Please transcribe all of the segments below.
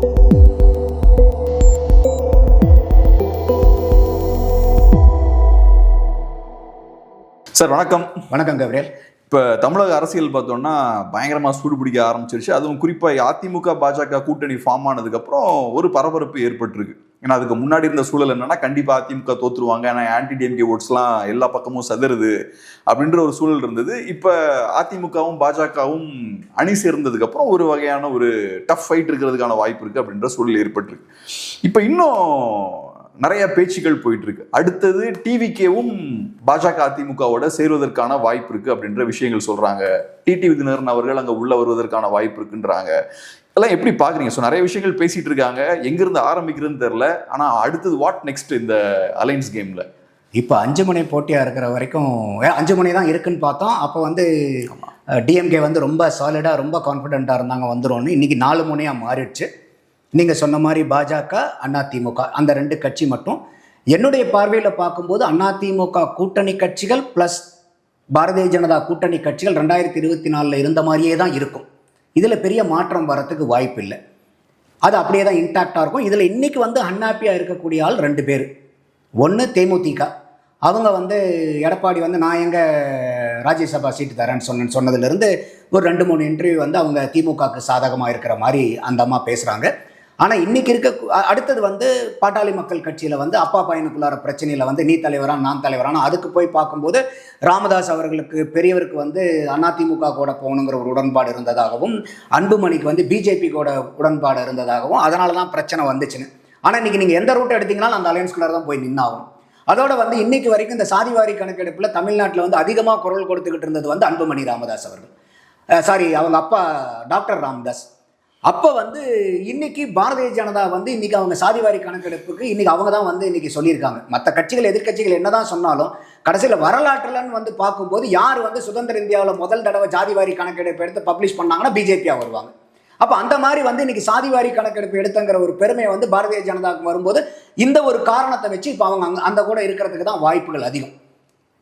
Sir வணக்கம். வணக்கம் Gabriel இப்போ தமிழக அரசியல் பார்த்தோம்னா பயங்கரமாக சூடு பிடிக்க ஆரம்பிச்சிருச்சு. அதுவும் குறிப்பாக அதிமுக பாஜக கூட்டணி ஃபார்ம் ஆனதுக்கப்புறம் ஒரு பரபரப்பு ஏற்பட்டிருக்கு. ஏன்னா அதுக்கு முன்னாடி இருந்த சூழல் என்னன்னா கண்டிப்பாக அதிமுக தோத்துருவாங்க. ஏன்னா ஆன்டி டிஎம்கே ஓட்ஸ்லாம் எல்லா பக்கமும் சதுருது அப்படின்ற ஒரு சூழல் இருந்தது. இப்போ அதிமுகவும் பாஜகவும் அணி சேர்ந்ததுக்கப்புறம் ஒரு வகையான ஒரு டஃப் ஃபைட் இருக்கிறதுக்கான வாய்ப்பு இருக்குது அப்படின்ற சூழல் ஏற்பட்டிருக்கு. இப்போ இன்னும் நிறைய பேச்சுக்கள் போயிட்டு இருக்கு அடுத்தது டிவிகேவும் பாஜக அதிமுகவோட சேருவதற்கான வாய்ப்பு இருக்கு அப்படின்ற விஷயங்கள் சொல்றாங்க. டிடி விதினரன் அவர்கள் அங்க உள்ள வருவதற்கான வாய்ப்பு இருக்குன்றாங்க. எல்லாம் எப்படி பாக்குறீங்க ஸோ நிறைய விஷயங்கள் பேசிட்டு இருக்காங்க. எங்கிருந்து ஆரம்பிக்கிறதுன்னு தெரியல. ஆனா அடுத்தது வாட் நெக்ஸ்ட் இந்த அலைன்ஸ் கேம்ல இப்போ அஞ்சு மணி போட்டியாக இருக்கிற வரைக்கும் அஞ்சு மணி தான் இருக்குன்னு பார்த்தோம். அப்போ வந்து டிஎம்கே வந்து ரொம்ப சாலிடாக ரொம்ப கான்ஃபிடென்ட்டாக இருந்தாங்க வந்துரும்னு. இன்னைக்கு நாலு மணியாக மாறிடுச்சு. நீங்கள் சொன்ன மாதிரி பாஜக அதிமுக அந்த ரெண்டு கட்சி மட்டும். என்னுடைய பார்வையில் பார்க்கும்போது அதிமுக கூட்டணி கட்சிகள் ப்ளஸ் பாரதிய ஜனதா கூட்டணி கட்சிகள் ரெண்டாயிரத்தி இருபத்தி நாலில் இருந்த மாதிரியே தான் இருக்கும். இதில் பெரிய மாற்றம் வரத்துக்கு வாய்ப்பு இல்லை அது அப்படியே தான் இன்டாக்டாக இருக்கும். இதில் இன்றைக்கி வந்து அன்ஹாப்பியாக இருக்கக்கூடிய ஆள் ரெண்டு பேர். ஒன்று தேமுதிக. அவங்க வந்து எடப்பாடி வந்து நான் எங்கே ராஜ்யசபா சீட்டு தரேன்னு சொன்னேன்னு சொன்னதுலேருந்து ஒரு ரெண்டு மூணு இன்டர்வியூ வந்து அவங்க திமுகவுக்கு சாதகமாக இருக்கிற மாதிரி அந்த அம்மா பேசுகிறாங்க ஆனால் இன்னைக்கு இருக்க அடுத்தது வந்து பாட்டாளி மக்கள் கட்சியில் வந்து அப்பா பையனுக்குள்ளார பிரச்சனையில் வந்து நீ தலைவரா நான் தலைவரான அதுக்கு போய் பார்க்கும்போது ராமதாஸ் அவர்களுக்கு பெரியவருக்கு வந்து அதிமுக கூட போகணுங்கிற ஒரு உடன்பாடு இருந்ததாகவும் அன்புமணிக்கு வந்து பிஜேபி கூட உடன்பாடு இருந்ததாகவும் அதனால தான் பிரச்சனை வந்துச்சுன்னு. ஆனால் இன்னைக்கு நீங்கள் எந்த ரூட் எடுத்தீங்கனாலும் அந்த அலையன்ஸ்குள்ளார தான் போய் நின்னாகும் அதோட வந்து இன்னைக்கு வரைக்கும் இந்த சாதிவாரி கணக்கெடுப்பில் தமிழ்நாட்டில் வந்து அதிகமாக குரல் கொடுத்துக்கிட்டு இருந்தது வந்து அன்புமணி ராமதாஸ் அவர்கள். சாரி அவங்க அப்பா டாக்டர் ராமதாஸ். அப்போ வந்து இன்னைக்கு பாரதிய ஜனதா வந்து இன்னைக்கு அவங்க சாதிவாரி கணக்கெடுப்புக்கு இன்னைக்கு அவங்க தான் வந்து இன்னைக்கு சொல்லியிருக்காங்க. மற்ற கட்சிகள் எதிர்க்கட்சிகள் என்னதான் சொன்னாலும் கடைசியில் வரலாற்றுலன்னு வந்து பார்க்கும்போது யார் வந்து சுதந்திர இந்தியாவில் முதல் தடவை ஜாதிவாரி கணக்கெடுப்பு எடுத்து பப்ளிஷ் பண்ணாங்கன்னா பிஜேபியாக வருவாங்க. அப்போ அந்த மாதிரி வந்து இன்னைக்கு சாதிவாரி கணக்கெடுப்பு எடுத்தங்கிற ஒரு பெருமையை வந்து பாரதிய ஜனதாவுக்கு வரும்போது இந்த ஒரு காரணத்தை வச்சு இப்போ அவங்க அந்த கூட இருக்கிறதுக்கு தான் வாய்ப்புகள் அதிகம்.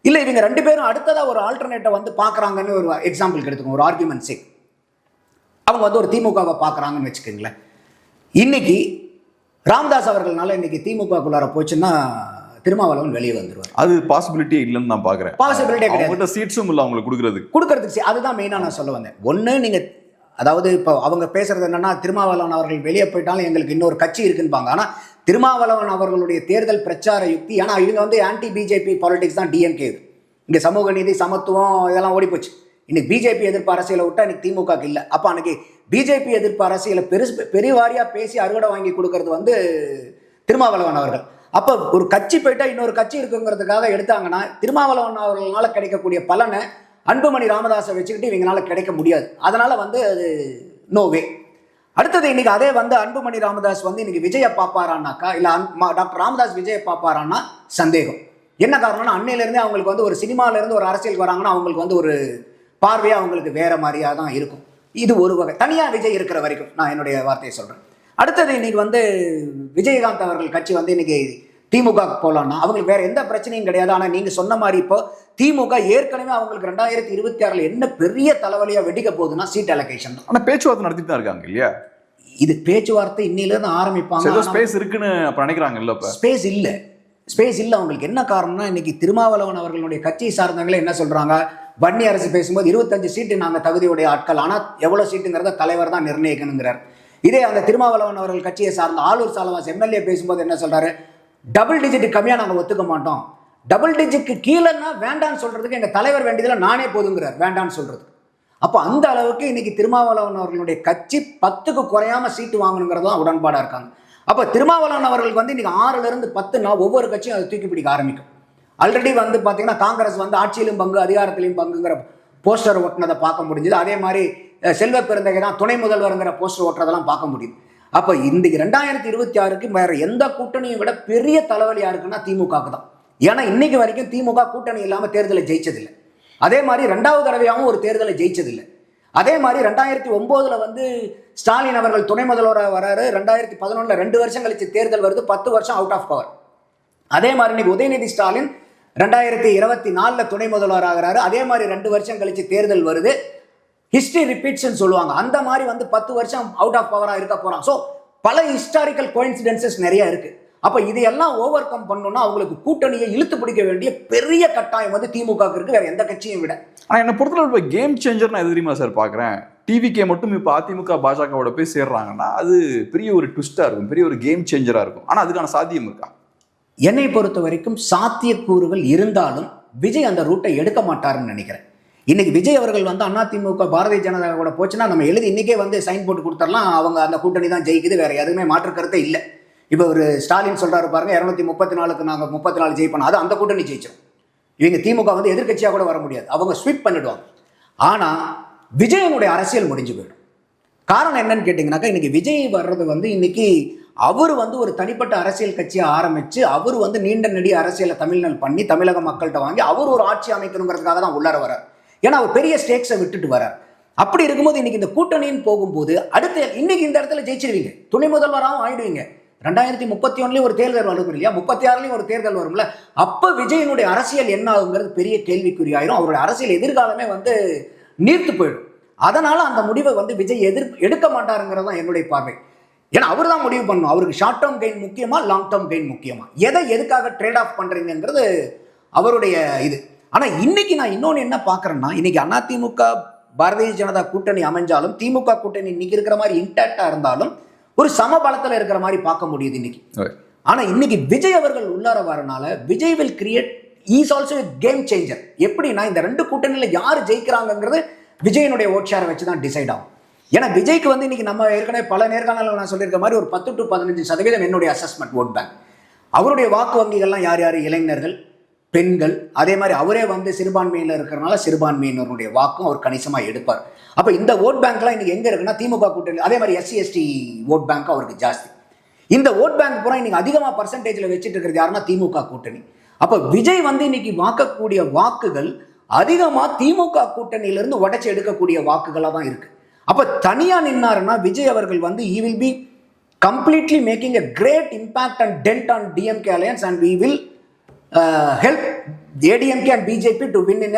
இல்லை இவங்க ரெண்டு பேரும் அடுத்ததாக ஒரு ஆல்டர்னேட்டை வந்து பார்க்குறாங்கன்னு ஒரு எக்ஸாம்பிளுக்கு எடுத்துக்கோங்க ஒரு ஆர்குமெண்ட் சேக் அவங்க வந்து ஒரு திமுகவை பார்க்குறாங்கன்னு வச்சுக்கோங்களேன். இன்னைக்கு ராமதாஸ் அவர்கள்னால இன்னைக்கு திமுகக்குள்ளார போச்சுன்னா திருமாவளவன் வெளியே வந்துருவார். அது பாசிபிலிட்டியே இல்லைன்னு நான் பாக்குறேன். பாசிபிலிட்டியே கிடையாது. சீட்ஸும் இல்லை அவங்களுக்கு கொடுக்கறதுக்கு. கொடுக்கறதுக்கு அதுதான் மெயினாக நான் சொல்ல வந்தேன். ஒன்று நீங்கள் அதாவது இப்போ அவங்க பேசுறது என்னன்னா திருமாவளவன் அவர்கள் வெளியே போயிட்டாலும் எங்களுக்கு இன்னொரு கட்சி இருக்குன்பாங்க. ஆனால் திருமாவளவன் அவர்களுடைய தேர்தல் பிரச்சார யுக்தி ஏன்னா இவங்க வந்து ஆன்டி பிஜேபி பாலிடிக்ஸ் தான் டிஎம்கே இது. இங்கே சமூக நீதி சமத்துவம் இதெல்லாம் ஓடி போச்சு இன்னைக்கு பிஜேபி எதிர்ப்பு அரசியலை விட்டா இன்னைக்கு திமுகக்கு இல்லை. அப்போ அன்னைக்கு பிஜேபி எதிர்ப்பு அரசியலை பெருசு பெரியவாரியாக பேசி அறுவடை வாங்கி கொடுக்கறது வந்து திருமாவளவன் அவர்கள். அப்போ ஒரு கட்சி போயிட்டா இன்னொரு கட்சி இருக்குங்கிறதுக்காக எடுத்தாங்கன்னா திருமாவளவன் அவர்களால் கிடைக்கக்கூடிய பலனை அன்புமணி ராமதாஸை வச்சுக்கிட்டு இவங்களால கிடைக்க முடியாது. அதனால வந்து அது நோவே அடுத்தது இன்னைக்கு அதே வந்து அன்புமணி ராமதாஸ் வந்து இன்னைக்கு விஜயை பார்ப்பாரான்னாக்கா இல்லை டாக்டர் ராமதாஸ் விஜயை பார்ப்பாரான்னா சந்தேகம். என்ன காரணம்னா அன்னையிலேருந்தே அவங்களுக்கு வந்து ஒரு சினிமாலேருந்து ஒரு அரசியலுக்கு வராங்கன்னா அவங்களுக்கு வந்து ஒரு பார்வையாக அவங்களுக்கு வேற மாதிரியாக தான் இருக்கும். இது ஒரு வகை. தனியாக விஜய் இருக்கிற வரைக்கும் நான் என்னுடைய வார்த்தையை சொல்கிறேன் அடுத்தது இன்னைக்கு வந்து விஜயகாந்த் அவர்கள் கட்சி வந்து இன்னைக்கு திமுக போகலான்னா அவங்களுக்கு வேற எந்த பிரச்சனையும் கிடையாது. ஆனால் நீங்கள் சொன்ன மாதிரி இப்போ திமுக ஏற்கனவே அவங்களுக்கு ரெண்டாயிரத்தி இருபத்தி ஆறில் என்ன பெரிய தலைவலியாக வெடிக்க போகுதுன்னா சீட் அலோகேஷன் தான். ஆனா பேச்சுவார்த்தை நடத்திட்டு தான் இருக்காங்க இல்லையா? இது பேச்சுவார்த்தை இன்னிலிருந்து ஏதோ ஆரம்பிப்பாங்க ஸ்பேஸ் இருக்குன்னு அப்ப நினைக்கிறாங்கல்ல இப்ப? ஸ்பேஸ் இல்லை. ஸ்பேஸ் இல்லை. அவங்களுக்கு என்ன காரணம்னா இன்னைக்கு திருமாவளவன் அவர்களுடைய கட்சியை சார்ந்தவங்களே என்ன சொல்றாங்க? வன்னி அரசு பேசும்போது இருபத்தஞ்சு சீட்டு நாங்கள் தகுதியுடைய ஆட்கள். ஆனால் எவ்வளோ சீட்டுங்கிறத தலைவர் தான் நிர்ணயிக்கணுங்கிறார். இதே அந்த திருமாவளவன் அவர்கள் கட்சியை சார்ந்த ஆளூர் சாலவாஸ் எம்எல்ஏ பேசும்போது என்ன சொல்றாரு? டபுள் டிஜிட் கம்மியாக நாங்கள் ஒத்துக்க மாட்டோம். டபுள் டிஜிட்க்கு கீழேன்னா வேண்டான்னு சொல்றதுக்கு எங்கள் தலைவர் வேண்டியதில் நானே போதுங்கிறார். வேண்டான்னு சொல்றது. அப்போ அந்த அளவுக்கு இன்னைக்கு திருமாவளவன் அவர்களுடைய கட்சி பத்துக்கு குறையாம சீட்டு வாங்கணுங்கிறது தான் உடன்பாடாக இருக்காங்க. அப்போ திருமாவளவன் அவர்களுக்கு வந்து இன்னைக்கு ஆறுல இருந்து பத்துனா ஒவ்வொரு கட்சியும் அதை தூக்கி பிடிக்க ஆரம்பிக்கும். ஆல்ரெடி வந்து பார்த்தீங்கன்னா காங்கிரஸ் வந்து ஆட்சியிலும் பங்கு அதிகாரத்திலையும் பங்குங்கிற போஸ்டர் ஒட்டினதை பார்க்க முடிஞ்சது. அதே மாதிரி செல்வ பெருந்தகை தான் துணை முதல்வருங்கிற போஸ்டர் ஓட்டுறதெல்லாம் பார்க்க முடியுது. அப்போ இந்த ரெண்டாயிரத்தி இருபத்தி ஆறுக்கு வேற எந்த கூட்டணியும் விட பெரிய தலைவலி யாருக்குன்னா திமுகவுக்கு தான். ஏன்னா இன்னைக்கு வரைக்கும் திமுக கூட்டணி இல்லாமல் தேர்தலை ஜெயிச்சதில்லை. அதே மாதிரி ரெண்டாவது தடவையாகவும் ஒரு தேர்தலை ஜெயிச்சதில்லை. அதே மாதிரி ரெண்டாயிரத்தி ஒம்போதுல வந்து ஸ்டாலின் அவர்கள் துணை முதல்வராக வராரு. ரெண்டாயிரத்தி பதினொன்றில் ரெண்டு வருஷம் கழிச்சு தேர்தல் வருது. பத்து வருஷம் அவுட் ஆஃப் பவர் அதே மாதிரி இன்னைக்கு உதயநிதி ஸ்டாலின் ரெண்டாயிரத்தி இருபத்தி நாலில் துணை முதல்வர் ஆகிறாரு. அதே மாதிரி ரெண்டு வருஷம் கழிச்சு தேர்தல் வருது. ஹிஸ்டரி ரிப்பீட்ஸ்ன்னு சொல்லுவாங்க. அந்த மாதிரி வந்து பத்து வருஷம் அவுட் ஆஃப் பவராக இருக்க போகிறான் ஸோ பல ஹிஸ்டாரிக்கல் கோயின்சிடென்சஸ் நிறைய இருக்கு. அப்போ இதையெல்லாம் ஓவர் கம் பண்ணணும்னா அவங்களுக்கு கூட்டணியை இழுத்து பிடிக்க வேண்டிய பெரிய கட்டாயம் வந்து திமுக இருக்கு. வேற எந்த கட்சியும் விட. ஆனால் என்னை பொறுத்தளவு இப்போ கேம் சேஞ்சர் நான் எது தெரியுமா சார் பார்க்குறேன் டிவிகே மட்டும் இப்போ அதிமுக பாஜகவோட போய் சேர்றாங்கன்னா அது பெரிய ஒரு ட்விஸ்டாக இருக்கும். பெரிய ஒரு கேம் சேஞ்சராக இருக்கும். ஆனால் அதுக்கான சாத்தியம் இருக்கா? என்னை பொறுத்த வரைக்கும் சாத்தியக்கூறுகள் இருந்தாலும் விஜய் அந்த ரூட்டை எடுக்க மாட்டாருன்னு நினைக்கிறேன். இன்னைக்கு விஜய் அவர்கள் வந்து அதிமுக பாரதிய ஜனதா கூட போச்சுன்னா நம்ம எழுதி இன்னைக்கே வந்து சைன் போட்டு கொடுத்துடலாம். அவங்க அந்த கூட்டணி தான் ஜெயிக்குது வேற எதுவுமே மாற்று கருத்தை இல்லை. இப்போ ஒரு ஸ்டாலின் சொல்கிறாரு பாருங்க இரநூத்தி முப்பத்தி நாலுக்கு நாங்கள் முப்பத்தி நாலு ஜெயிப்போம் அது அந்த கூட்டணி ஜெயிச்சிடும் இவங்க திமுக வந்து எதிர்க்கட்சியாக கூட வர முடியாது அவங்க ஸ்வீப் பண்ணிடுவாங்க. ஆனால் விஜயனுடைய அரசியல் முடிஞ்சு போயிடும். காரணம் என்னன்னு கேட்டிங்கனாக்கா இன்னைக்கு விஜய் வர்றது வந்து இன்னைக்கு அவர் வந்து ஒரு தனிப்பட்ட அரசியல் கட்சியை ஆரம்பிச்சு அவர் வந்து நீண்ட நெடிய அரசியலை தமிழ்நாள் பண்ணி தமிழக மக்கள்கிட்ட வாங்கி அவர் ஒரு ஆட்சி அமைக்கணுங்கிறதுக்காக தான் உள்ளார வரார் ஏன்னா அவர் பெரிய ஸ்டேக்ஸை விட்டுட்டு வரார் அப்படி இருக்கும்போது இன்னைக்கு இந்த கூட்டணின்னு போகும்போது அடுத்த இன்னைக்கு இந்த இடத்துல ஜெயிச்சிருவீங்க. துணை முதல்வராகவும் ஆயிடுவீங்க. ரெண்டாயிரத்தி முப்பத்தி ஒன்றுலையும் ஒரு தேர்தல் வரும் இல்லையா? முப்பத்தி ஆறுலையும் ஒரு தேர்தல் வரும்ல? அப்போ விஜயனுடைய அரசியல் என்ன ஆகுங்கிறது பெரிய கேள்விக்குறியாயிரும். அவருடைய அரசியல் எதிர்காலமே வந்து நீர்த்து போயிடும். அதனால அந்த முடிவை வந்து விஜய் எதிர் எடுக்க மாட்டாருங்கிறது தான் என்னுடைய பார்வை. ஏன்னா அவர் தான் முடிவு பண்ணணும். அவருக்கு ஷார்ட் டேர்ம் கெயின் முக்கியமா லாங் டேர்ம் கெயின் முக்கியமா? எதை எதுக்காக ட்ரேட் ஆஃப் பண்றீங்கங்கிறது அவருடைய இது. ஆனா இன்னைக்கு நான் இன்னொன்று என்ன பார்க்கறேன்னா இன்னைக்கு அதிமுக பாரதிய ஜனதா கூட்டணி அமைஞ்சாலும் திமுக கூட்டணி இன்னைக்கு இருக்கிற மாதிரி இன்டாக்டா இருந்தாலும் ஒரு சமபலத்தில் இருக்கிற மாதிரி பார்க்க முடியுது இன்னைக்கு. Okay. ஆனா இன்னைக்கு விஜய் அவர்கள் உள்ளார வரனால Vijay will create is also game changer எப்படின்னா இந்த ரெண்டு கூட்டணியில யார் ஜெயிக்கிறாங்கங்கிறது விஜயனுடைய ஓட் ஷேரை வச்சு தான் டிசைட் ஆகும். ஏன்னா விஜய்க்கு வந்து இன்னைக்கு நம்ம ஏற்கனவே பல நேர்காணலில் நான் சொல்லியிருக்க மாதிரி ஒரு பத்து டு பதினஞ்சு சதவீதம் என்னுடைய அசஸ்மெண்ட் ஓட் பேங்க் அவருடைய வாக்கு வங்கிகள்லாம் யார் யார்? இளைஞர்கள் பெண்கள் அதே மாதிரி அவரே வந்து சிறுபான்மையில் இருக்கிறனால சிறுபான்மையினருடைய வாக்கும் அவர் கணிசமாக எடுப்பார். அப்போ இந்த ஓட் பேங்க்லாம் இன்னைக்கு எங்கே இருக்குன்னா திமுக கூட்டணி அதே மாதிரி எஸ்சி எஸ்டி ஓட் பேங்க் அவருக்கு ஜாஸ்தி. இந்த ஓட் பேங்க் பூரா இன்னைக்கு அதிகமாக பர்சன்டேஜில் வச்சுட்டு இருக்கிறது யாருன்னா திமுக கூட்டணி. அப்போ விஜய் வந்து இன்னைக்கு வாக்கக்கூடிய வாக்குகள் அதிகமாக திமுக கூட்டணியிலிருந்து உடச்சி எடுக்கக்கூடிய வாக்குகளாக தான் இருக்குது அப்போ தனியாக நின்னாருன்னா விஜய் அவர்கள் வந்து he will be completely making a great impact and dent on DMK alliance and we will help ADMK and BJP to win in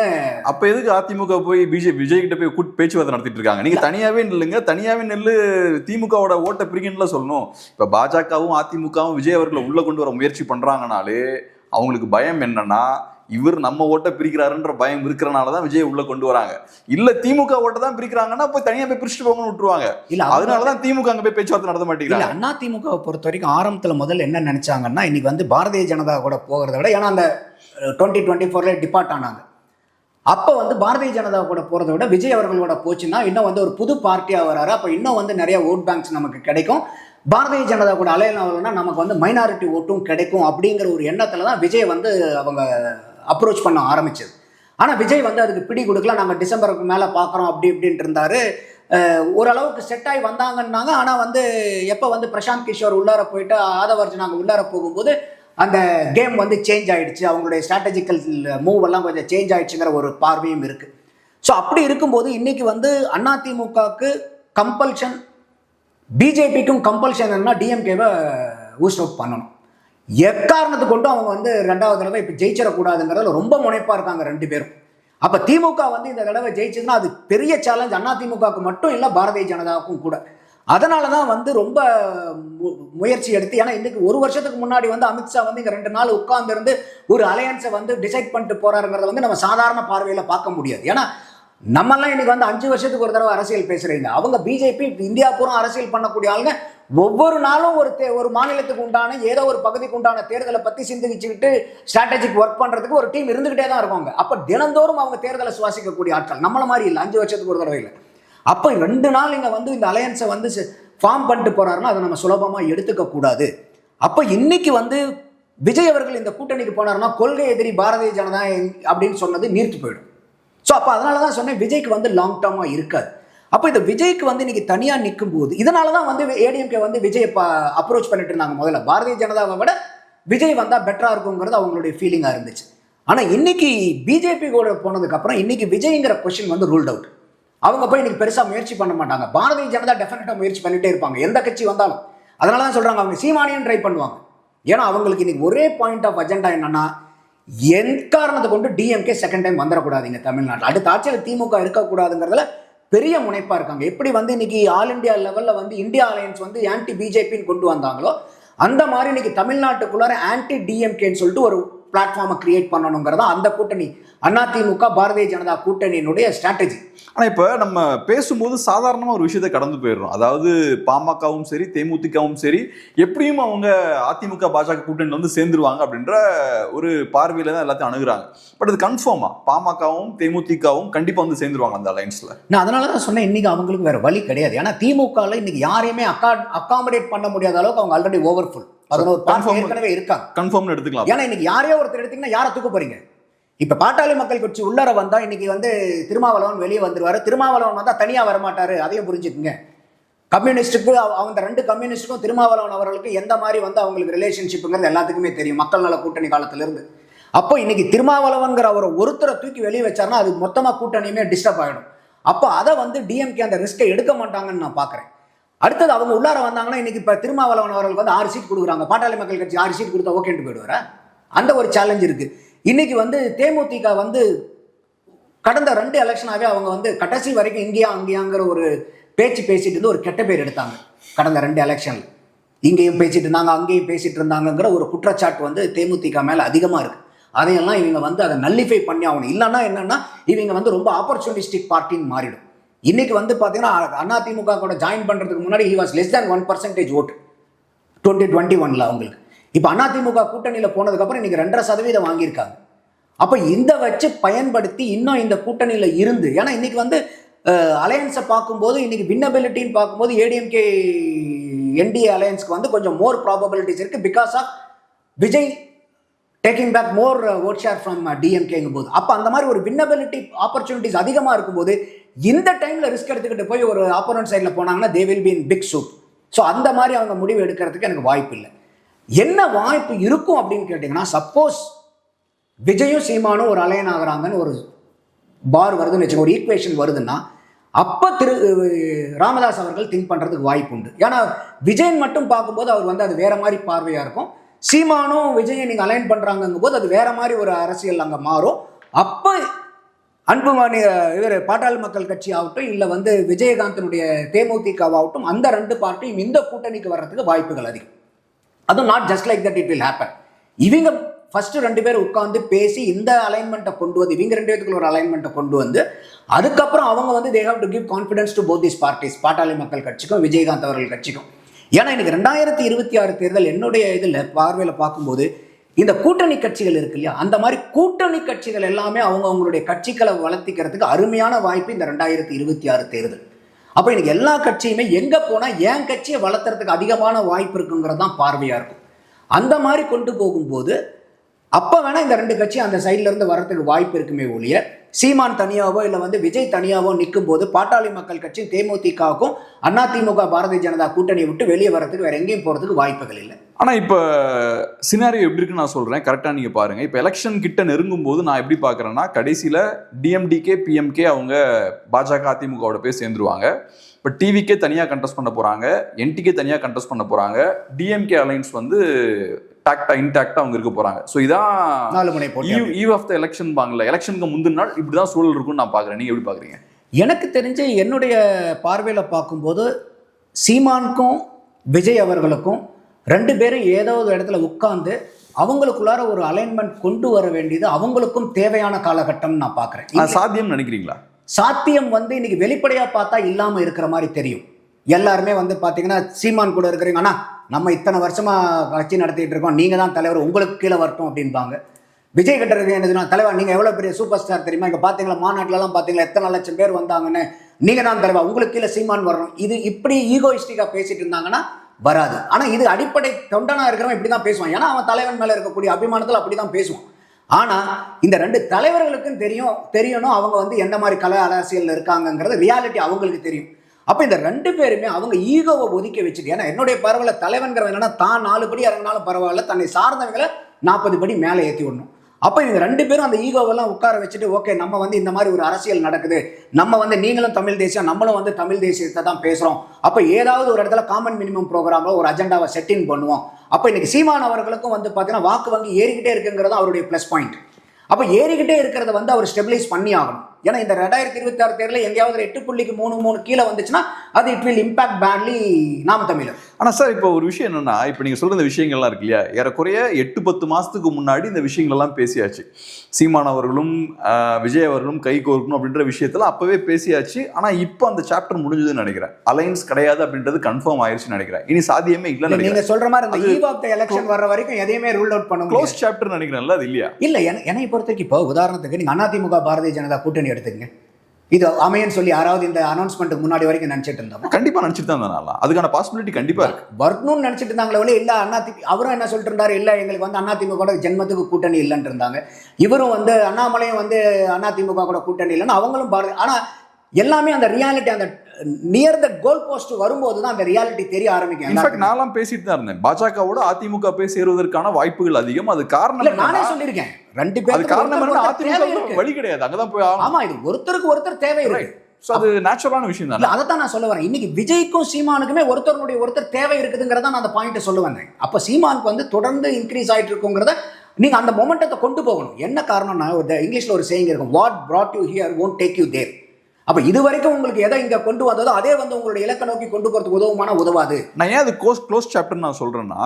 அப்ப எதுக்கு அதிமுக போய் பிஜேபி விஜய் கிட்ட போய் கூட்டு பேச்சுவார்த்தை நடத்திட்டு இருக்காங்க நீங்க தனியாவே நில்லுங்க. தனியாவே நில்லு. திமுகவோட ஓட்ட பிரிக்கணும்ல சொல்லணும். இப்ப பாஜகவும் அதிமுகவும் விஜய் அவர்களை உள்ள கொண்டு வர முயற்சி பண்றாங்கனாலே அவங்களுக்கு பயம் என்னன்னா இவர் நம்ம ஓட்டை பிரிக்கிறாருன்ற பயம் இருக்கிறனால தான் விஜய் உள்ள கொண்டு வராங்க. இல்ல திமுக ஓட்டை தான் பிரிக்கிறாங்கன்னா போய் தனியா போய் பிரிச்சுட்டு போங்கன்னு விட்டுருவாங்க. இல்ல அதனால தான் திமுக அங்க போய் பேச்சுவார்த்தை நடத்த மாட்டேங்கிறாங்க. அண்ணா திமுகவை பொறுத்த வரைக்கும் ஆரம்பத்துல முதல்ல என்ன நினைச்சாங்கன்னா இன்னைக்கு வந்து பாரதிய ஜனதா கூட போகிறத விட ஏன்னா அந்த டுவெண்ட்டி டுவெண்ட்டி ஃபோர்ல டிபார்ட் ஆனாங்க. அப்போ வந்து பாரதிய ஜனதா கூட போகிறத விட விஜய் அவர்களோட போச்சுன்னா இன்னும் வந்து ஒரு புது பார்ட்டியாக வராரு. அப்போ இன்னும் வந்து நிறைய ஓட் பேங்க்ஸ் நமக்கு கிடைக்கும். பாரதிய ஜனதா கூட அலையனா நமக்கு வந்து மைனாரிட்டி ஓட்டும் கிடைக்கும் அப்படிங்கிற ஒரு எண்ணத்தில் தான் விஜய் வந்து அவங்க அப்ரோச் பண்ண ஆரம்பிச்சது. ஆனால் விஜய் வந்து அதுக்கு பிடி கொடுக்கல. நாங்கள் டிசம்பருக்கு மேலே பார்க்குறோம் அப்படி இப்படின்ட்டு இருந்தார். ஓரளவுக்கு செட் ஆகி வந்தாங்கன்னாங்க. ஆனால் வந்து எப்போ வந்து பிரசாந்த் கிஷோர் உள்ளார போயிட்டு ஆதவர்ஜன் நாங்கள் உள்ளார போகும்போது அந்த கேம் வந்து சேஞ்ச் ஆகிடுச்சு அவங்களுடைய ஸ்ட்ராட்டஜிக்கல் மூவ் எல்லாம் கொஞ்சம் சேஞ்ச் ஆகிடுச்சுங்கிற ஒரு பார்வையும் இருக்குது ஸோ அப்படி இருக்கும்போது இன்றைக்கி வந்து அதிமுகவுக்கு கம்பல்ஷன் பிஜேபிக்கும் கம்பல்ஷன் என்ன டிஎம்கேவை ஊஸ்ட் அவுட் பண்ணணும். எக்காரணத்தை கொண்டும் அவங்க வந்து ரெண்டாவது தடவை இப்போ ஜெயிச்சிடக்கூடாதுங்கிறதுல ரொம்ப முனைப்பாக இருக்காங்க ரெண்டு பேரும். அப்போ திமுக வந்து இந்த தடவை ஜெயிச்சதுன்னா அது பெரிய சேலஞ்ச் அண்ணா திமுகவுக்கு மட்டும் இல்லை பாரதிய ஜனதாவுக்கும் கூட. அதனால தான் வந்து ரொம்ப மு- முயற்சி எடுத்து ஏன்னா இன்றைக்கு ஒரு வருஷத்துக்கு முன்னாடி வந்து அமித்ஷா வந்து இங்கே ரெண்டு நாள் உட்காந்துருந்து ஒரு அலையன்ஸை வந்து டிசைட் பண்ணிட்டு போகிறாருங்கிறத வந்து நம்ம சாதாரண பார்வையில் பார்க்க முடியாது. ஏன்னா நம்மெல்லாம் இன்னைக்கு வந்து அஞ்சு வருஷத்துக்கு ஒரு தடவை அரசியல் பேசுகிறீங்க அவங்க பிஜேபி இந்தியா பூரா அரசியல் பண்ணக்கூடிய ஆளுங்க. ஒவ்வொரு நாளும் ஒரு தே ஒரு மாநிலத்துக்கு உண்டான ஏதோ ஒரு பகுதிக்கு உண்டான தேர்தலை பற்றி சிந்திச்சுக்கிட்டு ஸ்ட்ராட்டஜிக் ஒர்க் பண்ணுறதுக்கு ஒரு டீம் இருந்துக்கிட்டே தான் இருக்காங்க அப்போ தினந்தோறும் அவங்க தேர்தலை சுவாசிக்கக்கூடிய ஆட்கள் நம்மள மாதிரி இல்லை அஞ்சு வருஷத்துக்கு ஒரு தடவை இல்லை. அப்போ ரெண்டு நாள் இங்கே வந்து இந்த அலையன்ஸை வந்து ஃபார்ம் பண்ணிட்டு போனாருன்னா அதை நம்ம சுலபமாக எடுத்துக்கக்கூடாது அப்போ இன்னைக்கு வந்து விஜய் அவர்கள் இந்த கூட்டணிக்கு போனாருன்னா கொள்கை எதிரி பாரதிய ஜனதா அப்படின்னு சொன்னது நீர்த்து போயிடும். ஸோ அப்போ அதனால தான் சொன்னேன் விஜய்க்கு வந்து லாங் டேர்மாக இருக்காது. அப்போ இந்த விஜய்க்கு வந்து இன்னைக்கு தனியாக நிற்கும் போது இதனால தான் வந்து ஏடிஎம்கே வந்து விஜய் அப்ரோச் பண்ணிட்டு இருந்தாங்க முதல்ல. பாரதிய ஜனதாவை விட விஜய் வந்தால் பெட்டராக இருக்குங்கிறது அவங்களுடைய ஃபீலிங்காக இருந்துச்சு. ஆனால் இன்னைக்கு பிஜேபி கூட போனதுக்கப்புறம் இன்னைக்கு விஜய்ங்கிற கொஷின் வந்து ரூல்ட் அவுட் அவங்க போய் இன்னைக்கு பெருசாக முயற்சி பண்ண மாட்டாங்க. பாரதிய ஜனதா டெஃபினட்டாக முயற்சி பண்ணிட்டே இருப்பாங்க. எந்த கட்சி வந்தாலும். அதனால தான் சொல்கிறாங்க அவங்க சீமானியும் ட்ரை பண்ணுவாங்க. ஏன்னா அவங்களுக்கு இன்னைக்கு ஒரே பாயிண்ட் ஆஃப் அஜெண்டா என்னன்னா என் காரணத்தை கொண்டு டிஎம்கே செகண்ட் டைம் வந்துடக்கூடாதுங்க தமிழ்நாட்டில். அடுத்த ஆட்சியில் திமுக இருக்கக்கூடாதுங்கிறதுல பெரிய முனைப்பாக இருக்காங்க. எப்படி வந்து இன்னைக்கு ஆல் இந்தியா லெவலில் வந்து இந்தியா அலையன்ஸ் வந்து ஆன்டி பிஜேபின்னு கொண்டு வந்தாங்களோ அந்த மாதிரி இன்னைக்கு தமிழ்நாட்டுக்குள்ளார ஆன்டி டிஎம்கேன்னு சொல்லிட்டு ஒரு பிளாட்ஃபார்மை கிரியேட் பண்ணணுங்கிறதா அந்த கூட்டணி. அதிமுக பாரதிய ஜனதா கூட்டணியினுடைய ஸ்ட்ராட்டஜி ஆனா இப்ப நம்ம பேசும்போது சாதாரணமா ஒரு விஷயத்தை கடந்து போயிடுறோம். அதாவது பாமகவும் சரி தேமுதிகவும் சரி எப்படியும் அவங்க அதிமுக பாஜக கூட்டணியில் வந்து சேர்ந்துருவாங்க அப்படின்ற ஒரு பார்வையில தான் எல்லாத்தையும் அணுகுறாங்க. பட் அது கன்ஃபார்மா பாமகவும் தேமுதிகவும் கண்டிப்பா வந்து சேர்ந்துருவாங்க அந்த அலைன்ஸ்ல நான் அதனால தான் சொன்னேன் இன்னைக்கு அவங்களுக்கு வேற வழி கிடையாது. ஏன்னா திமுகவில் இன்னைக்கு யாரையுமே அக்கா அகாமடேட் பண்ண முடியாத அளவுக்கு அவங்க ஆல்ரெடி ஓவர்ஃபுல் Confirm. ஏற்கனவே இருக்காங்க. கன்ஃபார்ம்னு எடுத்துக்கலாம். ஏன்னா இன்னைக்கு யாரையோ ஒருத்தர் எடுத்தீங்கன்னா யாரை தூக்க போறீங்க? இப்ப பாட்டாளி மக்கள் கட்சி உள்ளர வந்தா இன்னைக்கு வந்து திருமாவளவன் வெளியே வந்துருவாரு. திருமாவளவன் வந்தா தனியா வரமாட்டாரு. அதையும் புரிஞ்சுக்குங்க. கம்யூனிஸ்டுக்கு அவங்க ரெண்டு கம்யூனிஸ்டுக்கும் திருமாவளவன் அவர்களுக்கு எந்த மாதிரி வந்து அவங்களுக்கு ரிலேஷன்ஷிப்புங்கிறது எல்லாத்துக்குமே தெரியும். மக்கள் நல கூட்டணி காலத்துல இருந்து அப்போ இன்னைக்கு திருமாவளவன்கிற அவரை ஒருத்தரை தூக்கி வெளியே வச்சாருன்னா அது மொத்தமாக கூட்டணியுமே டிஸ்டர்ப் ஆகிடும் அப்போ அதை வந்து டிஎம்கே அந்த ரிஸ்க்கை எடுக்க மாட்டாங்கன்னு நான் பார்க்குறேன். அடுத்தது அவங்க உள்ளார வந்தாங்கன்னா இன்னைக்கு இப்போ திருமாவளவன் அவர்களுக்கு வந்து ஆறு சீட் கொடுக்குறாங்க. பாட்டாளி மக்கள் கட்சி ஆறு சீட் கொடுத்தா ஓகேன்ட்டு போயிடுவாரா? அந்த ஒரு சேலஞ்ச் இருக்குது இன்னைக்கு வந்து தேமுதிக வந்து கடந்த ரெண்டு எலெக்ஷனாகவே அவங்க வந்து கடைசி வரைக்கும் இங்கேயா அங்கேயாங்கிற ஒரு பேச்சு பேசிட்டு இருந்து ஒரு கெட்ட பேர் எடுத்தாங்க. கடந்த ரெண்டு எலெக்ஷன் இங்கேயும் பேசிட்டு இருந்தாங்க அங்கேயும் பேசிட்டு இருந்தாங்கங்கிற ஒரு குற்றச்சாட்டு வந்து தேமுதிக மேலே அதிகமாக இருக்கு. அதையெல்லாம் இவங்க வந்து அதை நல்லிஃபை பண்ணி ஆகணும். இல்லைன்னா என்னன்னா இவங்க வந்து ரொம்ப ஆப்பர்ச்சுனிஸ்டிக் பார்ட்டின்னு மாறிடும். இன்னைக்கு வந்து பார்த்தீங்கன்னா அதிமுக கூட ஜாயின் பண்ணுறதுக்கு முன்னாடி he was less than one percentage ஓட்டு டுவெண்ட்டி டுவெண்ட்டி ஒன்ல அவங்களுக்கு. இப்போ அதிமுக கூட்டணியில் போனதுக்கப்புறம் இன்னைக்கு ரெண்டரை சதவீதம் வாங்கியிருக்காங்க. அப்போ இந்த வச்சு பயன்படுத்தி இன்னும் இந்த கூட்டணியில் இருந்து ஏன்னா இன்னைக்கு வந்து அலையன்ஸை பார்க்கும்போது இன்னைக்கு வின்னபிலிட்டின்னு பார்க்கும்போது ஏடிஎம்கே என்டிஏ அலையன்ஸ்க்கு வந்து கொஞ்சம் மோர் ப்ராபபிலிட்டிஸ் இருக்குது because of Vijay taking back more vote share from டிஎம்கேங்கும் போது. அப்போ அந்த மாதிரி ஒரு வின்னபிலிட்டி ஆப்பர்ச்சுனிட்டிஸ் அதிகமாக இருக்கும்போது இந்த டைமில் ரிஸ்க் எடுத்துக்கிட்டு போய் ஒரு ஆப்போனன்ட் சைடில் போனாங்கன்னா they will be in big soup so அந்த மாதிரி அவங்க முடிவு எடுக்கிறதுக்கு எனக்கு வாய்ப்பு இல்லை. என்ன வாய்ப்பு இருக்கும் அப்படின்னு கேட்டிங்கன்னா சப்போஸ் விஜயும் சீமானும் ஒரு அலையன் ஆகிறாங்கன்னு ஒரு பார் வருதுன்னு வச்சுக்கோ ஒரு ஈக்குவேஷன் வருதுன்னா அப்போ திரு ராமதாஸ் அவர்கள் திங்க் பண்ணுறதுக்கு வாய்ப்பு உண்டு. ஏன்னா விஜயன் மட்டும் பார்க்கும்போது அவர் வந்து அது வேற மாதிரி பார்வையாக இருக்கும். சீமானும் விஜயை நீங்கள் அலைன் பண்ணுறாங்கங்கும் போது அது வேற மாதிரி ஒரு அரசியல் அங்கே மாறும். அப்போ அன்புமணி இவர் பாட்டாளி மக்கள் கட்சி ஆகட்டும் இல்லை வந்து விஜயகாந்தனுடைய தேமுதிகவாகட்டும் அந்த ரெண்டு பார்ட்டியும் இந்த கூட்டணிக்கு வர்றதுக்கு வாய்ப்புகள் அதிகம். அதுவும் not just like that it will happen இவங்க ஃபர்ஸ்ட் ரெண்டு பேரும் உட்காந்து பேசி இந்த அலைன்மெண்ட்டை கொண்டு வந்து இவங்க ரெண்டு பேத்துக்குள்ள ஒரு அலைன்மெண்ட்டை கொண்டு வந்து அதுக்கப்புறம் அவங்க வந்து they have to give confidence to both this parties பாட்டாளி மக்கள் கட்சிக்கும் விஜயகாந்த் அவர்கள் கட்சிக்கும். ஏன்னா எனக்கு ரெண்டாயிரத்தி இருபத்தி ஆறு தேர்தல் என்னுடைய இதில் பார்வையில் பார்க்கும்போது இந்த கூட்டணி கட்சிகள் இருக்கு இல்லையா? அந்த மாதிரி கூட்டணி கட்சிகள் எல்லாமே அவங்க அவங்களுடைய கட்சிகளை வளர்த்திக்கிறதுக்கு அருமையான வாய்ப்பு இந்த ரெண்டாயிரத்தி இருபத்தி ஆறு தேர்தல். அப்போ எனக்கு எல்லா கட்சியுமே எங்கே போனால் என் கட்சியை வளர்த்துறதுக்கு அதிகமான வாய்ப்பு இருக்குங்கிறது தான் பார்வையாக இருக்கும். அந்த மாதிரி கொண்டு போகும்போது அப்போ வேணால் இந்த ரெண்டு கட்சி அந்த சைட்லேருந்து வரதுக்கு வாய்ப்பு இருக்குமே ஒழிய சீமான் தனியாவோ இல்லை வந்து விஜய் தனியாவோ நிற்கும் போது பாட்டாளி மக்கள் கட்சி தேமுதிகவுக்கும் திமுக பாரதிய ஜனதா கூட்டணியை விட்டு வெளியே வரதுக்கு வேற எங்கேயும் போகிறதுக்கு வாய்ப்புகள் இல்லை. ஆனால் இப்போ சினாரியோ எப்படி இருக்குன்னு நான் சொல்கிறேன் கரெக்டாக நீங்கள் பாருங்கள் இப்போ எலெக்ஷன் கிட்ட நெருங்கும் போது நான் எப்படி பார்க்குறேன்னா கடைசியில் டிஎம்டிகே பிஎம்கே அவங்க பாஜக அதிமுகவோட போய் சேர்ந்துருவாங்க. இப்போ டிவிக்கே தனியாக கண்டெஸ்ட் பண்ண போகிறாங்க என்டிக்கே தனியாக கண்டெஸ்ட் பண்ண போகிறாங்க டிஎம்கே அலைன்ஸ் வந்து டாக்டா இன்டாக்டா அவங்க இருக்க போறாங்க. ஸோ இதான் நாலு போட்டி ஈவ் ஆஃப் த எலெக்ஷன் பாங்கல எலெக்ஷனுக்கு முந்தின நாள் இப்படிதான் சூழல் இருக்கும்னு நான் பாக்குறேன். நீங்க எப்படி பாக்குறீங்க? எனக்கு தெரிஞ்சு என்னுடைய பார்வையில் பார்க்கும்போது சீமானுக்கும் விஜய் அவர்களுக்கும் ரெண்டு பேரும் ஏதோ ஒரு இடத்துல உட்கார்ந்து அவங்களுக்குள்ளார ஒரு அலைன்மெண்ட் கொண்டு வர வேண்டியது அவங்களுக்கும் தேவையான காலகட்டம்னு நான் பார்க்குறேன் சாத்தியம் நினைக்கிறீங்களா? சாத்தியம் வந்து இன்னைக்கு வெளிப்படையா பார்த்தா இல்லாம இருக்கிற மாதிரி தெரியும். எல்லாருமே வந்து பாத்தீங்கன்னா சீமான் கூட இருக்கிறீங்க. அண்ணா நம்ம இத்தனை வருஷமாக கட்சி நடத்திட்டு இருக்கோம். நீங்கள் தான் தலைவர் உங்களுக்கு கீழே வரட்டும் அப்படின்பாங்க. விஜய் கிட்ட என்னதுன்னா தலைவர் நீங்கள் எவ்வளோ பெரிய சூப்பர் ஸ்டார் தெரியுமா? இங்கே பார்த்தீங்களா மாநாட்டிலலாம் பார்த்தீங்களா எத்தனை லட்சம் பேர் வந்தாங்கன்னு. நீங்கள் தான் தலைவர் உங்களுக்கு கீழே சீமான் வரணும். இது இப்படி ஈகோயிஸ்டிக்காக பேசிட்டு இருந்தாங்கன்னா வராது. ஆனால் இது அடிப்படை தொண்டனாக இருக்கிறவன் இப்படி தான் பேசுவான். ஏன்னா அவன் தலைவன் மேலே இருக்கக்கூடிய அபிமானத்தில் அப்படி தான் பேசுவான். ஆனால் இந்த ரெண்டு தலைவர்களுக்கும் தெரியும் தெரியணும் அவங்க வந்து எந்த மாதிரி கலை அரசியலில் இருக்காங்கங்கிறது ரியாலிட்டி அவங்களுக்கு தெரியும். அப்போ இந்த ரெண்டு பேருமே அவங்க ஈகோவை ஒதுக்கி வச்சுட்டு ஏன்னா என்னுடைய பரவாயில்ல தலைவன்கிறவன் என்னன்னா தான் நாலு படி இறங்கினாலும் பரவாயில்ல தன்னை சார்ந்தவங்களை நாற்பது படி மேலே ஏற்றி விடணும். அப்போ இவங்க ரெண்டு பேரும் அந்த ஈகோவெல்லாம் உட்கார வச்சுட்டு ஓகே நம்ம வந்து இந்த மாதிரி ஒரு அரசியல் நடக்குது. நம்ம வந்து நீங்களும் தமிழ் தேசியம் நம்மளும் வந்து தமிழ் தேசியத்தை தான் பேசுகிறோம் அப்போ ஏதாவது ஒரு இடத்துல காமன் மினிமம் ப்ரோக்ராமில் ஒரு அஜெண்டாவை செட்டின் பண்ணுவோம். அப்போ இன்னைக்கு சீமான் அவர்களுக்கும் வந்து பார்த்தீங்கன்னா வாக்கு வங்கி ஏறிக்கிட்டே இருக்குங்கிறது அவருடைய ப்ளஸ் பாயிண்ட் அப்போ ஏறிக்கிட்டே இருக்கிறத வந்து அவர் ஸ்டெபிலைஸ் பண்ணி ஆகணும் ஏன்னா இந்த ரெண்டாயிரத்தி இருபத்தி ஆறு தேர்தலில் எங்கேயாவது எட்டு புள்ளிக்கு மூணு மூணு கீழே வந்துச்சுன்னா அது இட் வில் இம்பாக்ட் பேட்லி நாம் தமிழர். ஆனா சார் இப்போ ஒரு விஷயம் என்னன்னா இப்போ நீங்க சொல்ற இந்த விஷயங்கள்லாம் இருக்கு இல்லையா? ஏறக்குறைய எட்டு பத்து மாசத்துக்கு முன்னாடி இந்த விஷயங்கள் எல்லாம் பேசியாச்சு. சீமான் அவர்களும் ஆஹ், விஜய் அவர்களும் கை கோர்க்கணும் அப்படின்ற விஷயத்துல அப்பவே பேசியாச்சு. ஆனா இப்போ அந்த சாப்டர் முடிஞ்சதுன்னு நினைக்கிறேன். அலைன்ஸ் கிடையாது அப்படின்றது கன்ஃபார்ம் ஆயிருச்சுன்னு நினைக்கிறேன். இனி சாத்தியமே இல்லைன்னு நினைக்கிறேன். நீங்க சொல்ற மாதிரி அந்த ஈவ் ஆஃப் த எலெக்ஷன் வர்ற வரைக்கும் எதையுமே ரூல் அவுட் பண்ண க்ளோஸ் சாப்டர் நினைக்கிறேன்ல அது இல்லையா? இல்ல என- என்னை பொறுத்த வரைக்கும் இப்போ உதாரணத்துக்கு நீங்க அதிமுக பாரதிய ஜனதா கூட்டணி எடுத்துக்கங்க. இது அமையன்னு சொல்லி யாராவது இந்த அனௌன்ஸ்மெண்ட்டுக்கு முன்னாடி வரைக்கும் நினைச்சிட்டு இருந்தோம்? கண்டிப்பா நினைச்சிட்டு தான் அதுக்கான பாசிபிலிட்டி கண்டிப்பா இருக்கு. வரணும்னு நினைச்சிட்டு இருந்தாங்களே ஒழிய இல்ல அண்ணா அவரும் என்ன சொல்லிட்டு இருந்தாரு? இல்ல எங்களுக்கு வந்து அதிமுக கூட ஜென்மத்துக்கு கூட்டணி இல்லைன்னு இருந்தாங்க. இவரும் வந்து அண்ணாமலையும் வந்து அதிமுக கூட கூட்டணி இல்லைன்னு அவங்களும் பாரதி ஆனா எல்லாமே அந்த ரியாலிட்டி அந்த நியர் த கோல் போஸ்ட் வரும்போது தான் அந்த ரியாலிட்டி தெரிய ஆரம்பிக்கும். இன்ஃபேக்ட். நான்லாம் பேசிட்டு தான் இருந்தேன். பாஜகவோட அதிமுக போய் சேருவதற்கான வாய்ப்புகள் அதிகம். அது காரணம் நானே சொல்லியிருக்கேன். ரெண்டு அது பேருக்கு காரணம் அதிமுக. வழி கிடையாது. அங்கதான் போய் ஆமா இது ஒருத்தருக்கு ஒருத்தர் தேவை இருக்கு. ஸோ அது நேச்சுரலான விஷயம் தானே? அதைத்தான் நான் சொல்ல வரேன். இன்னைக்கு விஜய்க்கும் சீமானுக்குமே ஒருத்தருடைய ஒருத்தர் தேவை இருக்குதுங்கிறத நான் அந்த பாயிண்ட் சொல்ல வந்தேன். அப்ப சீமானுக்கு வந்து தொடர்ந்து இன்க்ரீஸ் ஆயிட்டு இருக்குங்கிறத நீங்க அந்த மொமெண்டத்தை கொண்டு போகணும். என்ன காரணம்னா ஒரு இங்கிலீஷ்ல ஒரு செய்யுங்க இருக்கும் what brought you here won't take you there அப்ப இது வரைக்கும் உங்களுக்கு எதை இங்க கொண்டு வந்ததோ அதே வந்து உங்களுடைய இலக்கை நோக்கி கொண்டு போறதுக்கு உதவுமான உதவாது. நான் ஏன் அது க்ளோஸ் க்ளோஸ் சாப்டர் நான் சொல்றேன்னா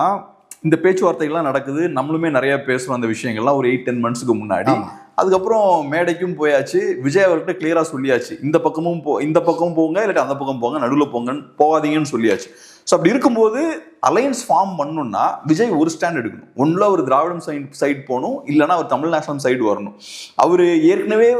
இந்த பேச்சுவார்த்தைகள்லாம் நடக்குது நம்மளுமே நிறைய பேசுறோம் அந்த விஷயங்கள்லாம் ஒரு எயிட் டென் மந்த்ஸ்க்கு முன்னாடி. அதுக்கப்புறம் மேடைக்கும் போயாச்சு விஜய் அவர்கிட்ட கிளியரா சொல்லியாச்சு இந்த பக்கமும் போ இந்த பக்கம் போங்க இல்லாட்டி அந்த பக்கம் போங்க நடுவில் போங்கன்னு போகாதீங்கன்னு சொல்லியாச்சு. ஸோ அப்படி இருக்கும்போது அலையன்ஸ் ஃபார்ம் பண்ணணும்னா விஜய் ஒரு ஸ்டாண்ட் எடுக்கணும். ஒன்றில் ஒரு திராவிடம் சைட் சைடு போகணும் இல்லைன்னா அவர் தமிழ் நேஷனல் சைடு வரணும். அவர் ஏற்கனவே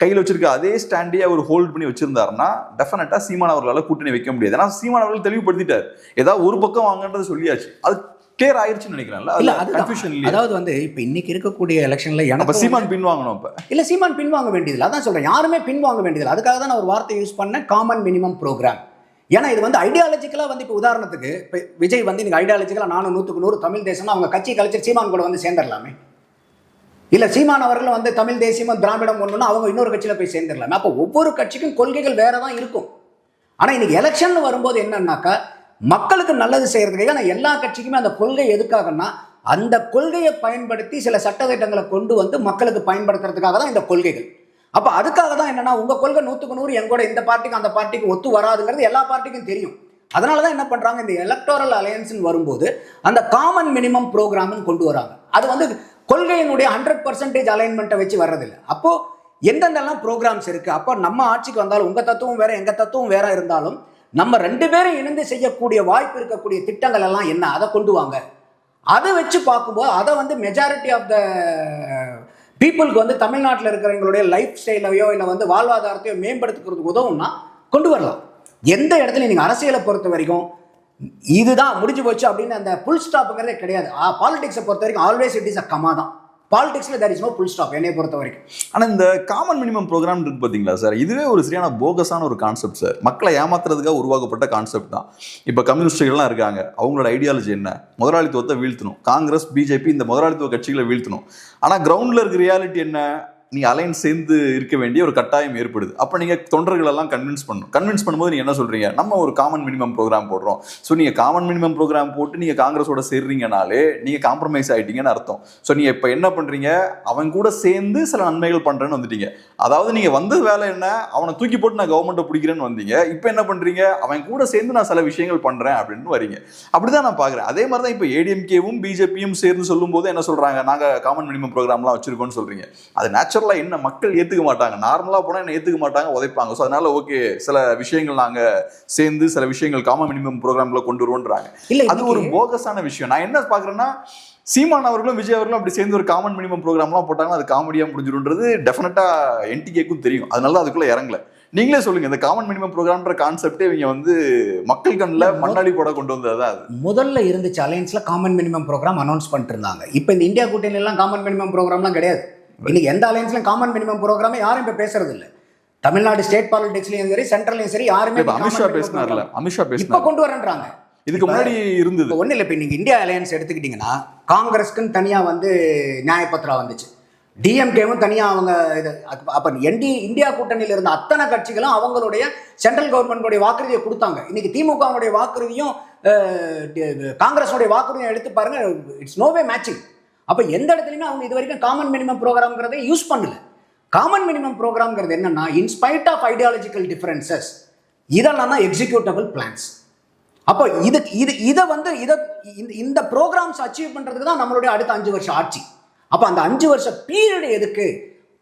கையில் வச்சிருக்க அதே ஸ்டாண்டே அவர் ஹோல்ட் பண்ணி வச்சிருந்தாருன்னா டெஃபினட்டா சீமான் அவர்களால் கூட்டணி வைக்க முடியாது. ஏன்னா சீமான் அவர்கள் தெளிவுபடுத்திட்டார். ஏதாவது ஒரு பக்கம் வாங்கன்றது சொல்லியாச்சு. அது கிளியர் ஆயிருச்சுன்னு நினைக்கிறேன்ல. இல்ல. கன்ஃபியூஷன் இல்லையா? அதாவது வந்து இப்ப இன்னைக்கு இருக்கக்கூடிய எலெக்ஷன்ல எனக்கு சீமான் பின் வாங்கணும் அப்ப. இல்ல சீமான் பின்வாங்க வேண்டியதில்லை. அதான் சொல்றேன். யாருமே பின்வாங்க வேண்டியதில்லை. அதுக்காக தான் நான் ஒரு வார்த்தை யூஸ் பண்ணேன். காமன் மினிமம் ப்ரோக்ராம் ஏன்னா இது வந்து ஐடியாலஜிக்கலாக வந்து இப்போ உதாரணத்துக்கு இப்போ விஜய் வந்து நீங்கள் ஐடியாலஜிக்கலாக நானும் நூற்றுக்கு நூறு தமிழ் தேசம்னா அவங்க கட்சி கலைச்சர் சீமான் கூட வந்து சேர்ந்துடலாமே. இல்லை சீமான் அவர்கள் வந்து தமிழ் தேசியமும் திராவிடம் ஒன்றுனா அவங்க இன்னொரு கட்சியில் போய் சேர்ந்துடலாம். அப்போ ஒவ்வொரு கட்சிக்கும் கொள்கைகள் வேற தான் இருக்கும். ஆனால் இன்னைக்கு எலெக்ஷன் வரும்போது என்னன்னாக்கா மக்களுக்கு நல்லது செய்கிறது ஆனால் எல்லா கட்சிக்குமே அந்த கொள்கை எதுக்காகன்னா அந்த கொள்கையை பயன்படுத்தி சில சட்டத்திட்டங்களை கொண்டு வந்து மக்களுக்கு பயன்படுத்துறதுக்காக தான் இந்த கொள்கைகள். அப்போ அதுக்காக தான் என்னென்னா உங்கள் கொள்கை நூற்றுக்கு நூறு எங்கூட இந்த பார்ட்டிக்கு அந்த பார்ட்டிக்கு ஒத்து வராதுங்கிறது எல்லா பார்ட்டிக்கும் தெரியும். அதனால தான் என்ன பண்ணுறாங்க இந்த எலக்டோரல் அலையன்ஸ்னு வரும்போது அந்த காமன் மினிமம் ப்ரோக்ராம்னு கொண்டு வராங்க. அது வந்து கொள்கையினுடைய ஹண்ட்ரட் பர்சன்டேஜ் அலைன்மெண்ட்டை வச்சு வர்றதில்லை. அப்போ எந்தெந்தெல்லாம் ப்ரோக்ராம்ஸ் இருக்கு? அப்போ நம்ம ஆட்சிக்கு வந்தாலும் உங்க தத்துவம் வேற எங்க தத்துவம் வேற இருந்தாலும் நம்ம ரெண்டு பேரும் இணைந்து செய்யக்கூடிய வாய்ப்பு இருக்கக்கூடிய திட்டங்கள் எல்லாம் என்ன? அதை கொண்டு வாங்க. அதை வச்சு பார்க்கும்போது அதை வந்து மெஜாரிட்டி ஆஃப் த பீப்புளுக்கு வந்து தமிழ்நாட்டில் இருக்கிறவங்களுடைய லைஃப் ஸ்டைலையோ இல்லை வந்து வாழ்வாதாரத்தையோ மேம்படுத்துக்கிறதுக்கு உதவும்னா கொண்டு வரலாம். எந்த இடத்துல நீங்கள் அரசியலை பொறுத்த வரைக்கும் இதுதான் முடிஞ்சு போச்சு அப்படின்னு அந்த புல் ஸ்டாப்புங்கிறதே கிடையாது. பாலிடிக்ஸை பொறுத்த வரைக்கும் always it is a comma தான். பாலிடிக்ஸில் there is no full stop என்னை பொறுத்த வரைக்கும். ஆனால் இந்த காமன் மினிமம் ப்ரோக்ராம் இருக்கு பார்த்தீங்களா சார் இதுவே ஒரு சரியான போகஸான ஒரு கான்செப்ட் சார் மக்களை ஏமாத்துறதுக்காக உருவாக்கப்பட்ட கான்செப்ட் தான். இப்போ கம்யூனிஸ்டுகள்லாம் இருக்காங்க. அவங்களோட ஐடியாலஜி என்ன? முதலாளித்துவத்தை வீழ்த்தணும். காங்கிரஸ் பிஜேபி இந்த முதலாளித்துவ கட்சிகளை வீழ்த்தணும். ஆனால் கிரவுண்டில் இருக்க ரியாலிட்டி என்ன? நீ அலைன் சேர்ந்து இருக்க வேண்டிய ஒரு கட்டாயம் ஏற்படுது. அப்போ நீங்கள் தொண்டர்களெல்லாம் கன்வின்ஸ் பண்ணணும். கன்வின்ஸ் பண்ணும்போது நீங்கள் என்ன சொல்றீங்க? நம்ம ஒரு காமன் மினிமம் ப்ரோக்ராம் போடுறோம். ஸோ நீங்கள் காமன் மினிமம் ப்ரோக்ராம் போட்டு நீங்கள் காங்கிரஸோட சேர்றீங்கனாலே நீங்கள் காம்ப்ரமைஸ் ஆயிட்டீங்கன்னு அர்த்தம். ஸோ நீங்கள் இப்போ என்ன பண்ணுறீங்க அவன் கூட சேர்ந்து சில நன்மைகள் பண்ணுறேன்னு வந்துட்டீங்க. அதாவது நீங்கள் வந்த வேலை என்ன? அவனை தூக்கி போட்டு நான் கவர்மெண்ட்டை பிடிக்கிறேன்னு வந்தீங்க. இப்போ என்ன பண்ணுறீங்க அவன் கூட சேர்ந்து நான் சில விஷயங்கள் பண்ணுறேன் அப்படின்னு வரீங்க. அப்படிதான் நான் பார்க்குறேன் அதே மாதிரி தான் இப்போ ஏடிஎம்கேவும் பிஜேபியும் சேர்ந்து சொல்லும்போது என்ன சொல்கிறாங்க நாங்கள் காமன் மினிமம் ப்ரோக்ராம்லாம் வச்சுருக்கோம்னு சொல்கிறீங்க அது நேச்சுரல் என்ன மக்கள் ஏத்துக்க மாட்டாங்க. நார்மலா போனா என்ன ஏத்துக்க மாட்டாங்க உதைப்பாங்க. ஸோ அதனால ஓகே சில விஷயங்கள் நாங்க சேர்ந்து சில விஷயங்கள் காமன் மினிமம் ப்ரோக்ராம்ல கொண்டு வருவோன்றாங்க. இல்லை அது ஒரு போகஸான விஷயம். நான் என்ன பாக்குறேன்னா சீமான் அவர்களும் விஜய் அவர்களும் அப்படி சேர்ந்து ஒரு காமன் மினிமம் ப்ரோக்ராம்லாம் போட்டாங்கன்னா அது காமெடியா முடிஞ்சிருன்றது டெஃபினட்டா என்டிகேக்கும் தெரியும். அதனால தான் அதுக்குள்ள இறங்கல. நீங்களே சொல்லுங்க இந்த காமன் மினிமம் ப்ரோக்ராம்ன்ற கான்செப்டே இவங்க வந்து மக்கள் கண்ணில் மண்ணாடி போட கொண்டு வந்தது தான் அது? முதல்ல இருந்துச்சு அலையன்ஸ்ல காமன் மினிமம் ப்ரோக்ராம் அனௌன்ஸ் பண்ணிட்டு இருந்தாங்க. இப்போ இந்த இந்தியா கூட்டணியில எல்லாம் காமன் மினிமம் ப்ரோக்ராம்லாம் கிடையாது. இன்னைக்கு எந்த அலையன்ஸ்லயும் காமன் மினிமம் ப்ரோக்ராமே யாரும் இப்போ பேசுறது இல்ல தமிழ்நாடு ஸ்டேட் பாலிடிக்ஸ்லயும் சரி சென்ட்ரலையும் சரி யாருமே அமித்ஷா பேசினார்ல அமித்ஷா இப்ப பேசினார். கொண்டு வரேன்றாங்க. இதுக்கு முன்னாடி இருந்தது. ஒன்றும் இல்லை இப்போ நீங்கள் இந்தியா அலையன்ஸ் எடுத்துக்கிட்டிங்கன்னா காங்கிரஸ்க்குன்னு தனியாக வந்து நியாயப்பத்திரா வந்துச்சு. டிஎம்கேவும் தனியாக அவங்க இது அப்போ என்டி இந்தியா கூட்டணியில் இருந்த அத்தனை கட்சிகளும் அவங்களுடைய சென்ட்ரல் கவர்மெண்ட்டுடைய வாக்குறுதியை கொடுத்தாங்க. இன்னைக்கு திமுகவுடைய வாக்குறுதியும் காங்கிரஸோடைய வாக்குறுதியும் எடுத்து பாருங்க இட்ஸ் நோவே மேட்சிங் அப்போ எந்த இடத்துலையுமே அவங்க இது வரைக்கும் காமன் மினிமம் ப்ரோக்ராம்ங்கிறதை யூஸ் பண்ணல. காமன் மினிமம் ப்ரோக்ராம்ங்கிறது என்னன்னா இன்ஸ்பைட் ஆஃப் ஐடியாலஜிக்கல் டிஃபரன்சஸ் இதெல்லாம் தான் எக்ஸிக்யூட்டபிள் பிளான்ஸ் அப்போ இது இது இதை வந்து இதை இந்த இந்த ப்ரோக்ராம்ஸ் அச்சீவ் பண்ணுறதுக்கு தான் நம்மளுடைய அடுத்த அஞ்சு வருஷம் ஆட்சி. அப்போ அந்த அஞ்சு வருஷம் பீரியடு எதுக்கு?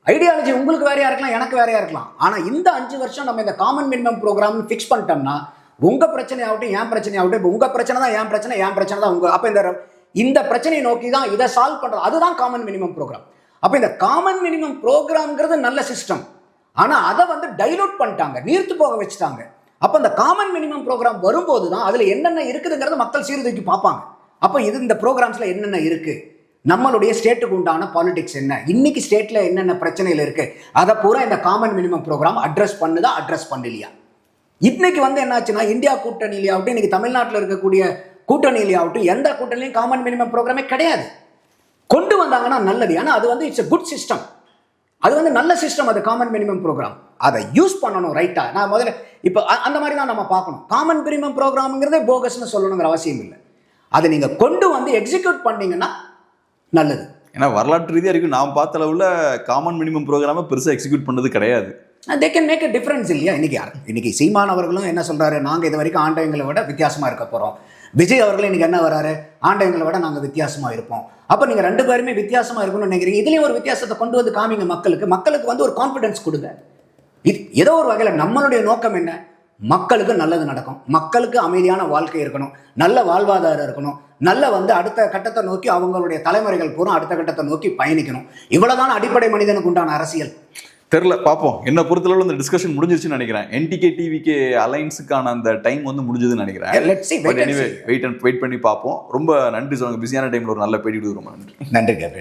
ஐடியாலஜி உங்களுக்கு வேறையா இருக்கலாம் எனக்கு வேறையா இருக்கலாம். ஆனால் இந்த அஞ்சு வருஷம் நம்ம இந்த காமன் மினிமம் ப்ரோக்ராம் ஃபிக்ஸ் பண்ணிட்டோம்னா உங்கள் பிரச்சனையாகட்டும் என் பிரச்சனையாகட்டும் இப்போ உங்கள் பிரச்சனை தான் என் பிரச்சனை என் பிரச்சனை தான் உங்கள் அப்போ இந்த இந்த பிரச்சனையை நோக்கி தான் இதை சால்வ் பண்ணுறது அதுதான் காமன் மினிமம் ப்ரோக்ராம் அப்போ இந்த காமன் மினிமம் ப்ரோக்ராம்ங்கிறது நல்ல சிஸ்டம் ஆனால் அதை வந்து டைலூட் பண்ணிட்டாங்க நீர்த்து போக வச்சுட்டாங்க. அப்போ இந்த காமன் மினிமம் ப்ரோக்ராம் வரும்போது தான் அதில் என்னென்ன இருக்குதுங்கிறத மக்கள் சீர்தூக்கி பார்ப்பாங்க. அப்போ இது இந்த ப்ரோக்ராம்ஸில் என்னென்ன இருக்குது நம்மளுடைய ஸ்டேட்டுக்கு உண்டான பாலிடிக்ஸ் என்ன? இன்னைக்கு ஸ்டேட்டில் என்னென்ன பிரச்சனைகள் இருக்குது அதை பூரா இந்த காமன் மினிமம் ப்ரோக்ராம் அட்ரஸ் பண்ணுதா அட்ரஸ் பண்ணலையா? இன்னைக்கு வந்து என்னாச்சுன்னா இந்தியா கூட்டணியிலாகட்டும் இன்னைக்கு தமிழ்நாட்டில் இருக்கக்கூடிய கூட்டணியிலாகட்டும் எந்த கூட்டணிலையும் காமன் மினிமம் ப்ரோக்ராமே கிடையாது. கொண்டு வந்தாங்கன்னா நல்லது. ஏன்னா அது வந்து இட்ஸ் a குட் சிஸ்டம் அது வந்து நல்ல சிஸ்டம் அது காமன் மினிமம் ப்ரோக்ராம் அதை யூஸ் பண்ணணும் ரைட்டா நான் முதல்ல இப்போ அ- அந்த மாதிரி தான் நம்ம பார்க்கணும். காமன் மினிமம் ப்ரோக்ராம்ங்கிறதே போகஸ்னு சொல்லணுங்கிற அவசியம் இல்லை. அதை நீங்கள் கொண்டு வந்து எக்ஸிக்யூட் பண்ணீங்கன்னா நல்லது. ஏன்னா வரலாற்று ரீதியா இருக்கு நான் பார்த்த அளவுல காமன் மினிமம் ப்ரோக்ராம பெருசா எக்ஸிக்யூட் பண்ணது கிடையாது. They can make a difference இல்லையா? இன்னைக்கு யார்? இன்னைக்கு சீமான் அவர்களும் என்ன சொல்றாரு? நாங்கள் இது வரைக்கும் ஆண்டவங்களை விட வித்தியாசமா இருக்க போறோம். விஜய் அவர்கள் இன்னைக்கு என்ன வராரு? ஆண்டவங்களை விட நாங்கள் வித்தியாசமா இருப்போம். அப்போ நீங்க ரெண்டு பேருமே வித்தியாசமா இருக்கணும்னு நினைக்கிறீங்க. இதுலயும் ஒரு வித்தியாசத்தை கொண்டு வந்து காமிங்க மக்களுக்கு. மக்களுக்கு வந்து ஒரு கான்ஃபிடன்ஸ் கொடுங்க. இது ஏதோ ஒரு வகையில் நம்மளுடைய நோக்கம் என்ன? மக்களுக்கு நல்லது நடக்கும். மக்களுக்கு அமைதியான வாழ்க்கை இருக்கணும். நல்ல வாழ்வாதாரம் இருக்கணும். நல்ல வந்து அடுத்த கட்டத்தை நோக்கி அவங்களுடைய தலைமுறைகள் பூரா அடுத்த கட்டத்தை நோக்கி பயணிக்கணும். இவ்வளவுதான் அடிப்படை மனிதனுக்கு உண்டான அரசியல். தெரில பார்ப்போம். என்ன பொறுத்தளவு இந்த டிஸ்கஷன் முடிஞ்சிருச்சுன்னு நினைக்கிறேன். என்டிகே டிவிக்கு அலைன்ஸுக்கான அந்த டைம் வந்து முடிஞ்சதுன்னு நினைக்கிறேன். எனிவே வெயிட் அண்ட் வெயிட் பண்ணி பார்ப்போம். ரொம்ப நன்றி சொல்லுங்க. பிஸியான டைம்ல ஒரு நல்ல பேட்டி கொடுக்குறோம். நன்றி. நன்றி